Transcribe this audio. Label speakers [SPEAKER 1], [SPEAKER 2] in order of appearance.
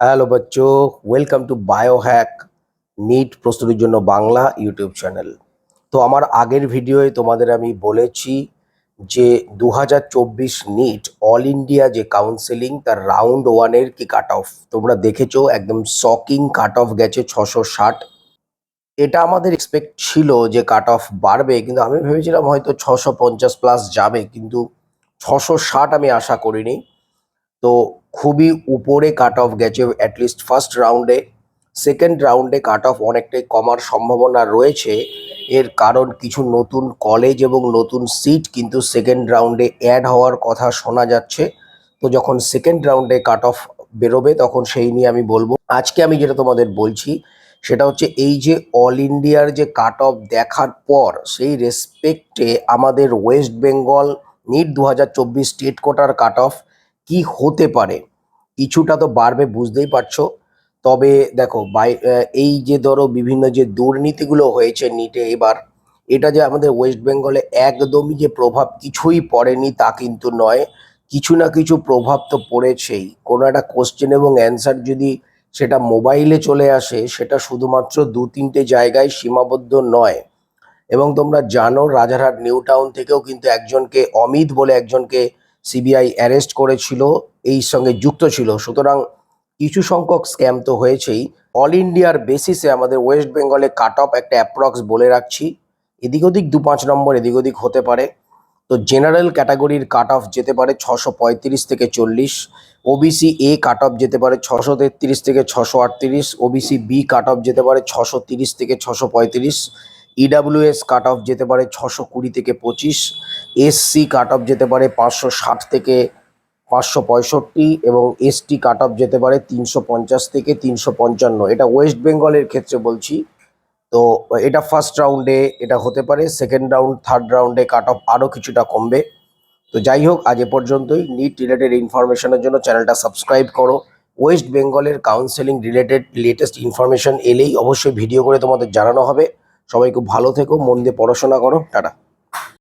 [SPEAKER 1] Hello বাচ্চো। Welcome to Biohack NEET প্রস্তুতির জন্য বাংলা ইউটিউব চ্যানেল তো আমার আগের ভিডিওয়ে তোমাদের আমি বলেছি যে দু হাজার চব্বিশ নিট অল ইন্ডিয়া যে কাউন্সেলিং তার রাউন্ড ওয়ানের কি কাট অফ তোমরা দেখেছ, একদম শকিং কাট অফ গেছে ছশো ষাট। এটা আমাদের এক্সপেক্ট ছিল যে কাট অফ বাড়বে, কিন্তু আমি ভেবেছিলাম হয়তো ছশো পঞ্চাশ প্লাস যাবে, কিন্তু ছশো ষাট আমি আশা করিনি। তো খুবই উপরে কাট অফ গেছে অ্যাটলিস্ট ফার্স্ট রাউন্ডে সেকেন্ড রাউন্ডে কাট অফ অনেকটাই কমার সম্ভাবনা রয়েছে। এর কারণ কিছু নতুন কলেজ এবং নতুন সিট কিন্তু সেকেন্ড রাউন্ডে অ্যাড হওয়ার কথা শোনা যাচ্ছে। তো যখন সেকেন্ড রাউন্ডে কাট অফ বেরোবে তখন সেই নিয়ে আমি বলব। আজকে আমি যেটা তোমাদের বলছি, সেটা হচ্ছে এই যে অল ইন্ডিয়ার যে কাট অফ দেখার পর, সেই রেসপেক্টে আমাদের ওয়েস্ট বেঙ্গল নিট দু হাজার চব্বিশ স্টেট কোটার কাট অফ কি হতে পারে? কিছুটা তো বাড়বে, বুঝতেই পারছ। তবে দেখো, বাই এই যে ধরো বিভিন্ন যে দুর্নীতিগুলো হয়েছে নিটে এবার, এটা যে আমাদের ওয়েস্ট বেঙ্গলে একদমই যে প্রভাব কিছুই পড়েনি তা কিন্তু নয়। কিছু না কিছু প্রভাব তো পড়েছেই। কোনো একটা কোশ্চেন এবং অ্যান্সার যদি সেটা মোবাইলে চলে আসে, সেটা শুধুমাত্র দু তিনটে জায়গায় সীমাবদ্ধ নয়। এবং তোমরা জানো, রাজারহাট নিউ টাউন থেকেও কিন্তু একজনকে, অমিত বলে একজনকে সিবিআই অ্যারেস্ট করেছিল, এই সঙ্গে যুক্ত ছিল। সুতরাং কিছু সংখ্যক স্ক্যাম তো হয়েছেই। অল ইন্ডিয়ার বেসিসে আমাদের ওয়েস্ট বেঙ্গলে কাট অফ একটা অ্যাপ্রক্স বলে রাখছি। এদিক ওদিক দু পাঁচ নম্বর এদিক ওদিক হতে পারে। তো জেনারেল ক্যাটাগরির কাট অফ যেতে পারে ছশো পঁয়ত্রিশ থেকে চল্লিশ। ওবিসি এ কাট অফ যেতে পারে ছশো তেত্রিশ থেকে ছশো আটত্রিশ। ওবিসি বি কাট অফ যেতে পারে ছশো তিরিশ থেকে ছশো পঁয়ত্রিশ। ইডাব্লিউএস কাট অফ যেতে পারে ছশো কুড়ি থেকে পঁচিশ এসসি কাট অফ যেতে পারে পাঁচশো ষাট থেকে পাঁচশো পঁয়ষট্টি এবং এসটি কাট অফ যেতে পারে তিনশো পঞ্চাশ থেকে তিনশো পঞ্চান্ন। এটা ওয়েস্ট বেঙ্গলের ক্ষেত্রে বলছি। তো এটা ফার্স্ট রাউন্ডে এটা হতে পারে সেকেন্ড রাউন্ড থার্ড রাউন্ডে কাট অফ আরও কিছুটা কমবে। তো যাই হোক, আজ এ পর্যন্তই। নিট রিলেটেড ইনফরমেশনের জন্য চ্যানেলটা সাবস্ক্রাইব করো। ওয়েস্ট বেঙ্গলের কাউন্সেলিং রিলেটেড লেটেস্ট ইনফরমেশন এলেই অবশ্যই ভিডিও করে তোমাদের জানানো হবে। সবাই খুব ভালো থেকো মন দিয়ে পড়াশোনা করো টাটা।